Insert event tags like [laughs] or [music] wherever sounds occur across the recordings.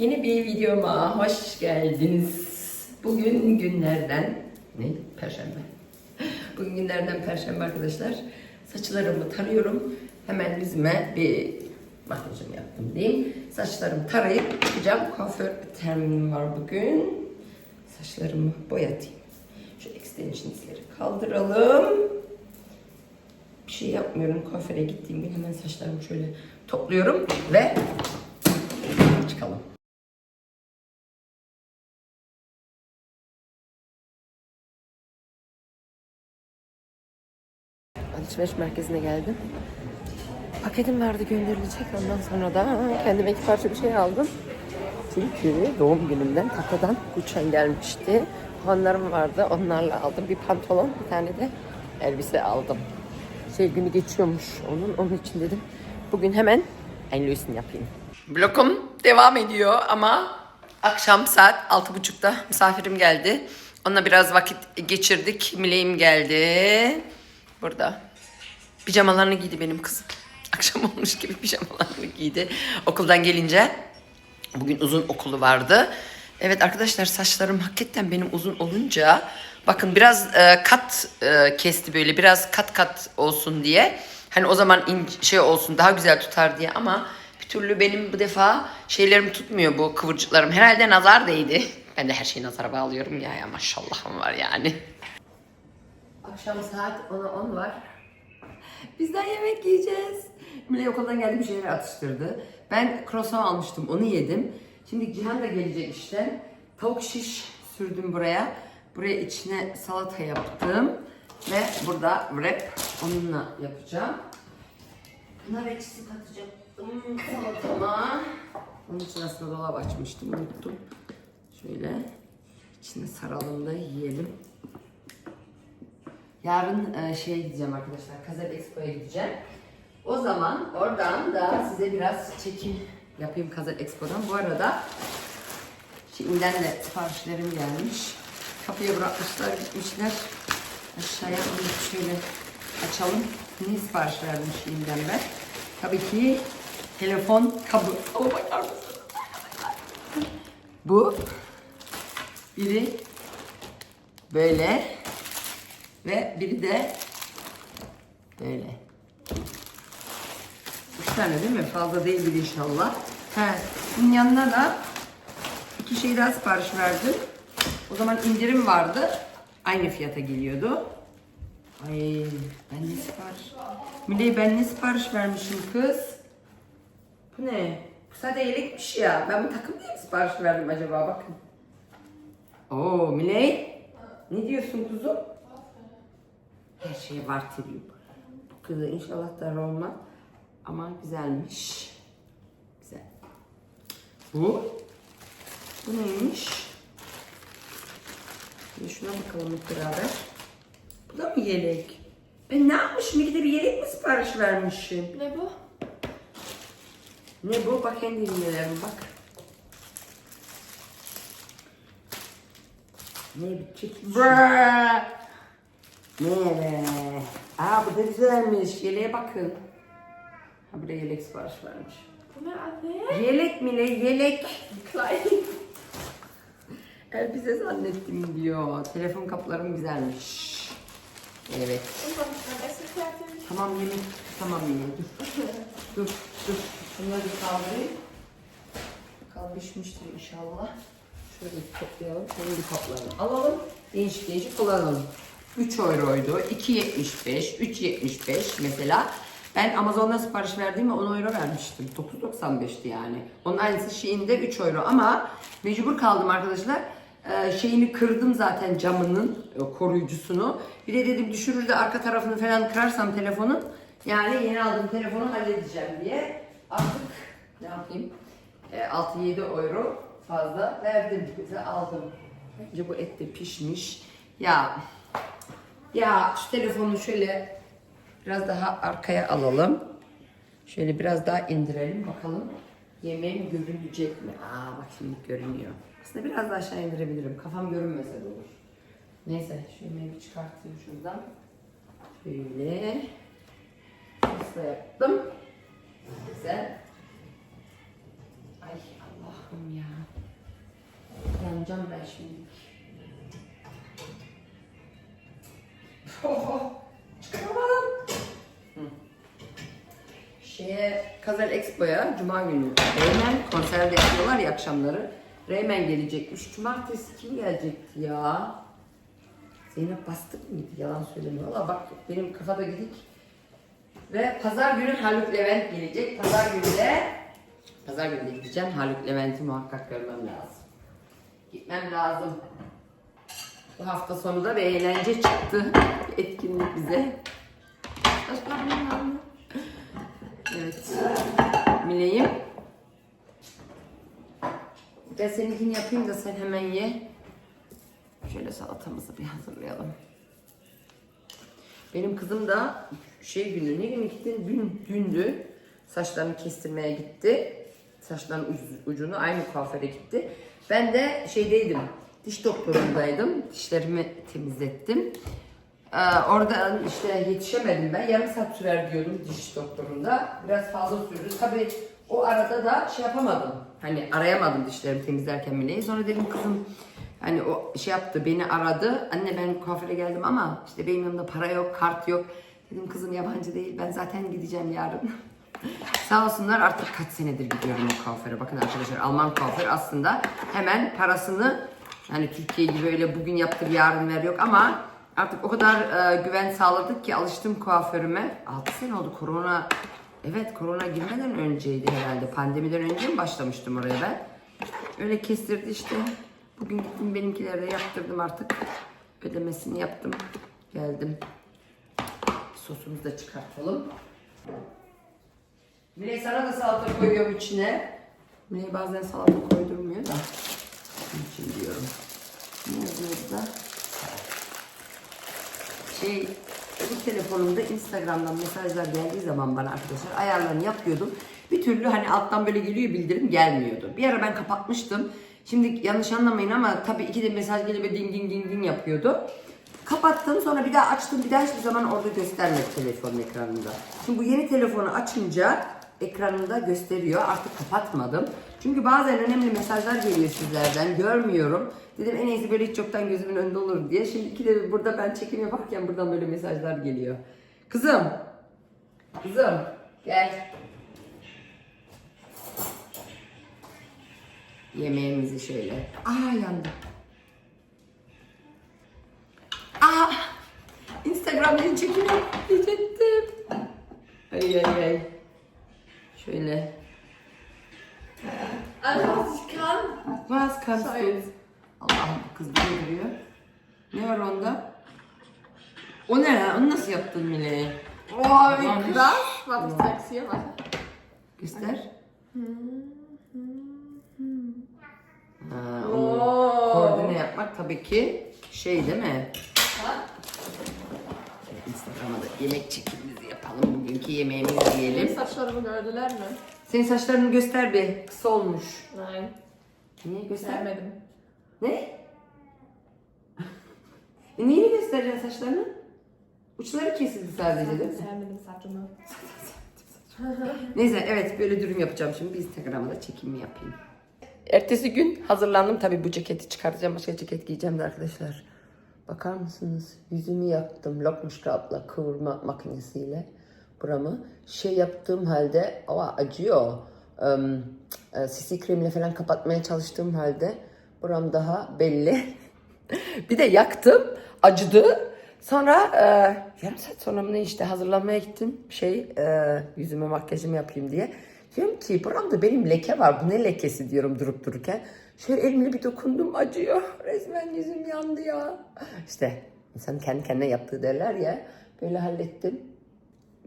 Yeni bir videoma hoş geldiniz. Bugün günlerden ne? Perşembe. [laughs] Bugün günlerden Perşembe arkadaşlar. Saçlarımı tarıyorum. Hemen yüzüme bir makyajımı yaptım diyeyim. Saçlarımı tarayıp çıkacağım. Kuaför terminim var bugün. Saçlarımı boyatayım. Şu extensions'leri kaldıralım. Bir şey yapmıyorum. Kuaföre gittiğim gün hemen saçlarımı şöyle topluyorum ve Alışveriş merkezine geldim. Paketim vardı gönderilecek. Ondan sonra da kendime iki parça bir şey aldım. Çünkü doğum günümden Tako'dan uçan gelmişti. Puanlarım vardı. Onlarla aldım. Bir pantolon, bir tane de elbise aldım. Şey günü geçiyormuş onun. Onun için dedim. Bugün hemen en Louis'ini yapayım. Blokum devam ediyor ama akşam saat altı buçukta misafirim geldi. Onunla biraz vakit geçirdik. Mileğim geldi. Burada. Pijamalarını giydi benim kızım. [laughs] Akşam olmuş gibi pijamalarını giydi. Okuldan gelince bugün uzun okulu vardı. Evet arkadaşlar saçlarım hakikaten benim uzun olunca bakın biraz e, kat e, kesti böyle biraz kat kat olsun diye. Hani o zaman ince, şey olsun daha güzel tutar diye ama bir türlü benim bu defa şeylerim tutmuyor bu kıvırcıklarım. Herhalde nazar değdi. [laughs] Ben de her şeyi nazara bağlıyorum ya ya maşallahım var yani. Akşam saat 10'a 10 var. Bizden yemek yiyeceğiz. Mile okuldan geldi bir şeyler atıştırdı. Ben croissant almıştım onu yedim. Şimdi Cihan da gelecek işte. Tavuk şiş sürdüm buraya. Buraya içine salata yaptım. Ve burada wrap onunla yapacağım. Nar ekşisi katacaktım salatama. Onun için aslında dolap açmıştım unuttum. Şöyle içine saralım da yiyelim. Yarın e, şeye gideceğim arkadaşlar. Kazel Expo'ya gideceğim. O zaman oradan da size biraz çekim yapayım Kazel Expo'dan. Bu arada şimdiden de siparişlerim gelmiş. Kapıya bırakmışlar, gitmişler. Aşağıya onu şöyle açalım. Ne sipariş verdim şimdiden ben? Tabii ki telefon kabı. Ama bakar mısınız? Bu. Biri böyle. Ve biri de böyle. Üç tane değil mi? Fazla değildir inşallah. He. Bunun yanına da iki şey daha sipariş verdim. O zaman indirim vardı. Aynı fiyata geliyordu. Ay ben ne sipariş? Miley ben ne sipariş vermişim kız? Bu ne? Bu sadece yelekmiş ya. Ben bu takım diye mi sipariş verdim acaba? Bakın. Oo Miley. Ne diyorsun kuzum? Her şeye var tabii. Bu kızı inşallah dar olmaz. Ama güzelmiş. Güzel. Bu? Bu neymiş? Bir şuna bakalım hep beraber. Bu da mı yelek? Ben ne yapmışım? İki de bir yelek mi sipariş vermişim? Ne bu? Ne bu? Bak kendi elimlerim bak. Ne bir çekiç. Ne? Aa bu da güzelmiş. Yeleğe bakın. Ha buraya yelek sipariş vermiş. Bu ne anne? Yelek mi ne? Yelek. Klein. Elbise zannettim diyor. Telefon kaplarım güzelmiş. Evet. Tamam yemek. Tamam yemek. [laughs] Dur. dur. Dur. Bunları bir kaldırayım. Bakalım pişmiştir inşallah. Şöyle toplayalım. Şöyle bir kaplarını alalım. Değişik değişik kullanalım. 3 euroydu. 2.75, 3.75 mesela. Ben Amazon'dan sipariş verdiğimde 10 euro vermiştim. 9.95'ti yani. Onun aynısı şeyinde 3 euro ama mecbur kaldım arkadaşlar. Ee, şeyini kırdım zaten camının e, koruyucusunu. Bir de dedim düşürür de arka tarafını falan kırarsam telefonun. Yani yeni aldığım telefonu halledeceğim diye. Artık ne yapayım? E, 6-7 euro fazla verdim. Aldım. Bence bu et de pişmiş. Ya ya şu telefonu şöyle biraz daha arkaya alalım. Şöyle biraz daha indirelim bakalım. Yemeğim görünecek mi? Aa bak şimdi görünüyor. Aslında biraz daha aşağı indirebilirim. Kafam görünmese de olur. Neyse şu yemeği bir çıkartayım şuradan. Şöyle. Nasıl yaptım? Güzel. Ay Allah'ım ya. yapacağım ben şimdi. Oho, çıkaramadım. Hı. Şeye, Kazel Expo'ya Cuma günü Reymen konserde yapıyorlar ya akşamları. Reymen gelecekmiş. Cumartesi kim gelecekti ya? Zeynep Bastık mıydı? Yalan söylemiyor. Valla bak benim kafada gidik. Ve pazar günü Haluk Levent gelecek. Pazar günü de Pazar günü de gideceğim. Haluk Levent'i muhakkak görmem lazım. Gitmem lazım. Bu hafta sonu da bir eğlence çıktı. Etkinlik bize. Evet. Mile'yim. Ben seninkini yapayım da sen hemen ye. Şöyle salatamızı bir hazırlayalım. Benim kızım da şey günü, ne gün gitti? Dün, dündü. Saçlarını kestirmeye gitti. Saçların uc- ucunu aynı kuaföre gitti. Ben de şeydeydim, diş doktorundaydım. Dişlerimi temizlettim. Ee, orada işte yetişemedim ben. Yarım saat sürer diyordum diş doktorunda. Biraz fazla sürdü. Tabii o arada da şey yapamadım. Hani arayamadım dişlerimi temizlerken Mine'yi. Sonra dedim kızım hani o şey yaptı beni aradı. Anne ben kuaföre geldim ama işte benim yanımda para yok, kart yok. Dedim kızım yabancı değil ben zaten gideceğim yarın. [laughs] Sağ olsunlar artık kaç senedir gidiyorum o kuaföre. Bakın arkadaşlar Alman kuaför aslında hemen parasını hani Türkiye gibi öyle bugün yaptır yarın ver yok ama artık o kadar e, güven sağladık ki alıştım kuaförüme. 6 sene oldu korona evet korona girmeden önceydi herhalde pandemiden önce mi başlamıştım oraya ben. Öyle kestirdi işte. Bugün gittim benimkileri de yaptırdım artık. Ödemesini yaptım. Geldim. Sosumuzu da çıkartalım. Mine sana da salata koyuyorum içine. Mine bazen salata koydurmuyor da. Onun için diyorum. Burada? Şey, bu telefonumda Instagram'dan mesajlar geldiği zaman bana arkadaşlar ayarlarını yapıyordum. Bir türlü hani alttan böyle geliyor bildirim gelmiyordu. Bir ara ben kapatmıştım. Şimdi yanlış anlamayın ama tabii iki de mesaj geliyor ve ding ding ding ding yapıyordu. Kapattım sonra bir daha açtım bir daha hiçbir zaman orada göstermedi telefonun ekranında. Şimdi bu yeni telefonu açınca ekranında gösteriyor. Artık kapatmadım. Çünkü bazen önemli mesajlar geliyor sizlerden. Görmüyorum. Dedim en iyisi böyle hiç yoktan gözümün önünde olur diye. Şimdi iki de burada ben çekim yaparken buradan böyle mesajlar geliyor. Kızım. Kızım. Gel. Yemeğimizi şöyle. Aa yandı. Aa! Instagram'dan çekimi diyecektim. Ay ay ay. Şöyle. Alles, was ich kann. Was kannst du? Scheiß. Allah'ım kız böyle duruyor. Ne var onda? O ne ya? Onu nasıl yaptın Mile? Oh, Mann. wie krass. Warte, ich zeig's hier. Warte. Göster. Ha, onu Oo. koordine yapmak tabii ki şey değil mi? Instagram'a da yemek çekimimizi yapalım. Bugünkü yemeğimizi Benim yiyelim. saçlarımı gördüler mi? Senin saçlarını göster bir. Kısa olmuş. Nein. Niye göster? Sevmedim. Ne? [laughs] e neyini göstereceksin saçlarını? Uçları kesildi sadece değil mi? Sevmedim saçımı. [laughs] Neyse evet böyle dürüm yapacağım şimdi. Bir Instagram'a da çekimi yapayım. Ertesi gün hazırlandım. Tabii bu ceketi çıkartacağım. Başka ceket giyeceğim de arkadaşlar. Bakar mısınız? Yüzümü yaktım. Lokmuş kağıtla kıvırma makinesiyle. Buramı. Şey yaptığım halde ama acıyor. E, CC kremle falan kapatmaya çalıştığım halde buram daha belli. [laughs] bir de yaktım. Acıdı. Sonra e, yarım saat sonra mı ne işte hazırlanmaya gittim. Şey e, yüzüme makyajımı yapayım diye. Diyorum ki buramda benim leke var. Bu ne lekesi diyorum durup dururken. Şöyle elimle bir dokundum acıyor. [laughs] Resmen yüzüm yandı ya. İşte insan kendi kendine yaptığı derler ya. Böyle hallettim.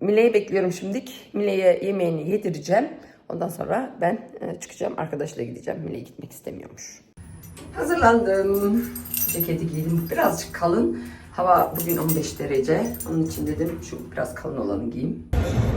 Mile'yi bekliyorum şimdik. Mile'ye yemeğini yedireceğim. Ondan sonra ben e, çıkacağım. Arkadaşla gideceğim. Mile gitmek istemiyormuş. Hazırlandım. Ceketi giydim. Birazcık kalın. Hava bugün 15 derece. Onun için dedim şu biraz kalın olanı giyeyim.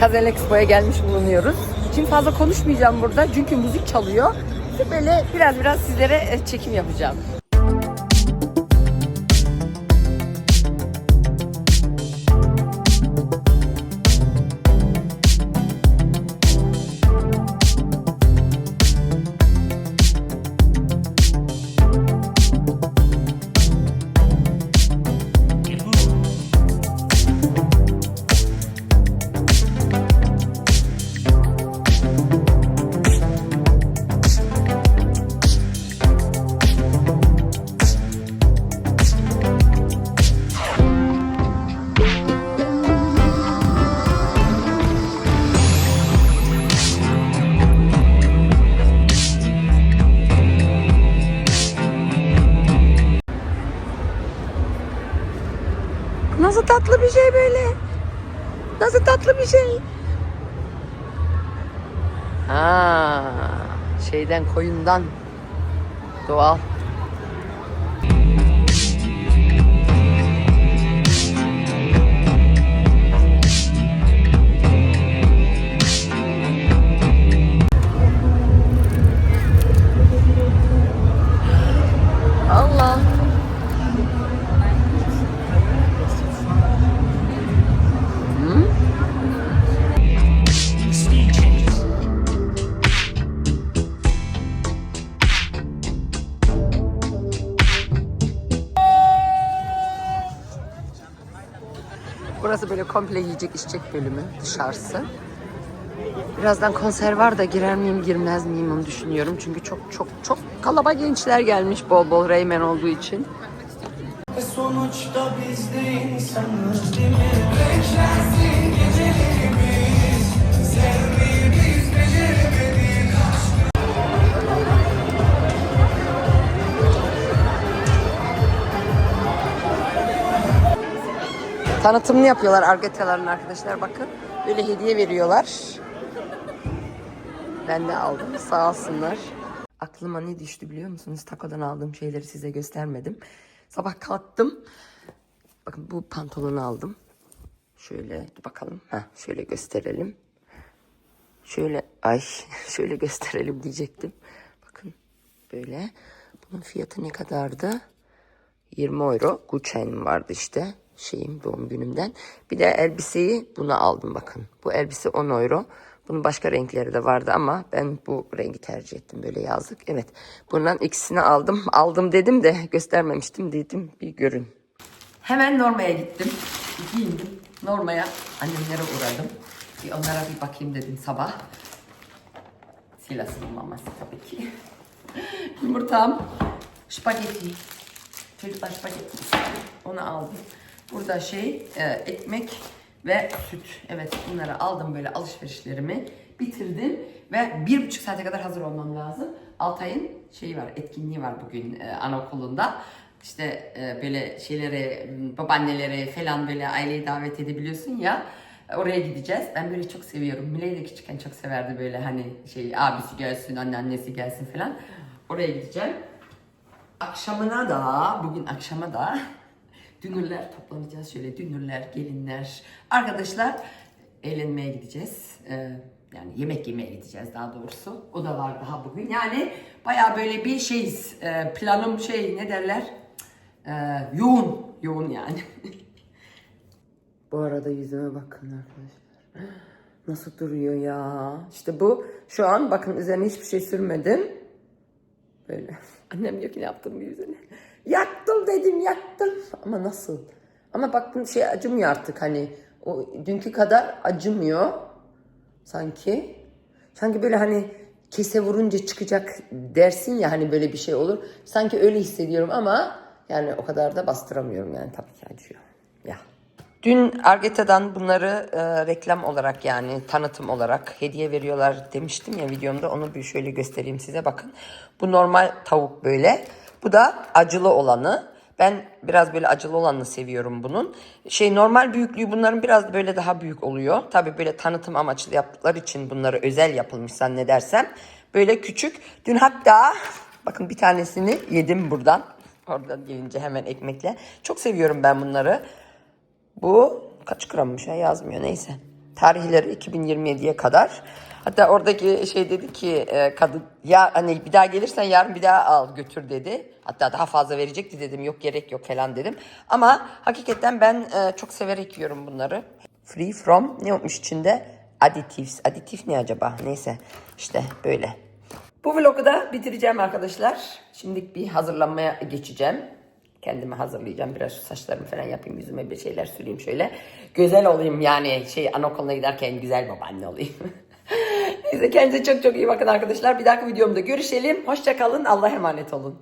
Kazel Expo'ya gelmiş bulunuyoruz. Şimdi fazla konuşmayacağım burada çünkü müzik çalıyor. Böyle biraz biraz sizlere e, çekim yapacağım. Nasıl tatlı bir şey böyle? Nasıl tatlı bir şey? Ha, şeyden koyundan doğal. Komple yiyecek içecek bölümü dışarısı. Birazdan konser var da girer miyim girmez miyim onu düşünüyorum. Çünkü çok çok çok kalaba gençler gelmiş bol bol Reymen olduğu için. Sonuçta biz de insanız değil mi? Beklersin Tanıtımını yapıyorlar Argetaların arkadaşlar bakın. Böyle hediye veriyorlar. Ben de aldım sağ olsunlar. Aklıma ne düştü biliyor musunuz? Takodan aldığım şeyleri size göstermedim. Sabah kalktım. Bakın bu pantolonu aldım. Şöyle bakalım. Ha şöyle gösterelim. Şöyle ay [laughs] şöyle gösterelim diyecektim. Bakın böyle. Bunun fiyatı ne kadardı? 20 euro. Gucci'nin vardı işte. Şeyim doğum günümden. Bir de elbiseyi bunu aldım bakın. Bu elbise 10 euro. Bunun başka renkleri de vardı ama ben bu rengi tercih ettim böyle yazlık. Evet bundan ikisini aldım. Aldım dedim de göstermemiştim dedim bir görün. Hemen Norma'ya gittim. Giyindim. Norma'ya annemlere uğradım. Bir onlara bir bakayım dedim sabah. Silas'ın maması tabii ki. [laughs] Yumurtam, spagetti. Çocuklar spagetti. Onu aldım. Burada şey e, ekmek ve süt. Evet bunları aldım böyle alışverişlerimi bitirdim ve bir buçuk saate kadar hazır olmam lazım. Altay'ın şeyi var etkinliği var bugün e, anaokulunda. İşte e, böyle şeyleri m, babaanneleri falan böyle aileyi davet edebiliyorsun ya. Oraya gideceğiz. Ben böyle çok seviyorum. Miley de küçükken çok severdi böyle hani şey abisi gelsin, anneannesi gelsin falan. Oraya gideceğim. Akşamına da, bugün akşama da dünürler toplanacağız. Şöyle dünürler, gelinler, arkadaşlar eğlenmeye gideceğiz. Ee, yani yemek yemeye gideceğiz daha doğrusu. O da var daha bugün. Yani baya böyle bir şeyiz. Ee, planım şey ne derler? Ee, yoğun. Yoğun yani. [laughs] Bu arada yüzüme bakın arkadaşlar. Nasıl duruyor ya? İşte bu şu an bakın üzerine hiçbir şey sürmedim. Böyle. [laughs] Annem diyor ki ne yaptın bu yüzüne? Yaktım dedim yaktım. Ama nasıl? Ama baktım şey acımıyor artık hani. O dünkü kadar acımıyor. Sanki. Sanki böyle hani kese vurunca çıkacak dersin ya hani böyle bir şey olur. Sanki öyle hissediyorum ama yani o kadar da bastıramıyorum yani tabii ki acıyor. Ya. Dün Argeta'dan bunları e, reklam olarak yani tanıtım olarak hediye veriyorlar demiştim ya videomda. Onu bir şöyle göstereyim size bakın. Bu normal tavuk böyle. Bu da acılı olanı. Ben biraz böyle acılı olanını seviyorum bunun. Şey normal büyüklüğü bunların biraz böyle daha büyük oluyor. Tabii böyle tanıtım amaçlı yaptıkları için bunları özel yapılmış zannedersem. Böyle küçük. Dün hatta [laughs] bakın bir tanesini yedim buradan. Oradan gelince hemen ekmekle. Çok seviyorum ben bunları. Bu kaç grammış ya yazmıyor neyse. Tarihleri 2027'ye kadar. Hatta oradaki şey dedi ki e, kadın ya hani bir daha gelirsen yarın bir daha al götür dedi. Hatta daha fazla verecekti dedim yok gerek yok falan dedim. Ama hakikaten ben e, çok severek yiyorum bunları. Free from ne olmuş içinde? Additives. Additif ne acaba? Neyse işte böyle. Bu vlogu da bitireceğim arkadaşlar. Şimdi bir hazırlanmaya geçeceğim. Kendimi hazırlayacağım. Biraz saçlarımı falan yapayım. Yüzüme bir şeyler süreyim şöyle. Güzel olayım yani. Şey anaokuluna giderken güzel babaanne olayım. [laughs] Neyse kendinize çok çok iyi bakın arkadaşlar. Bir dahaki videomda görüşelim. Hoşçakalın. Allah'a emanet olun.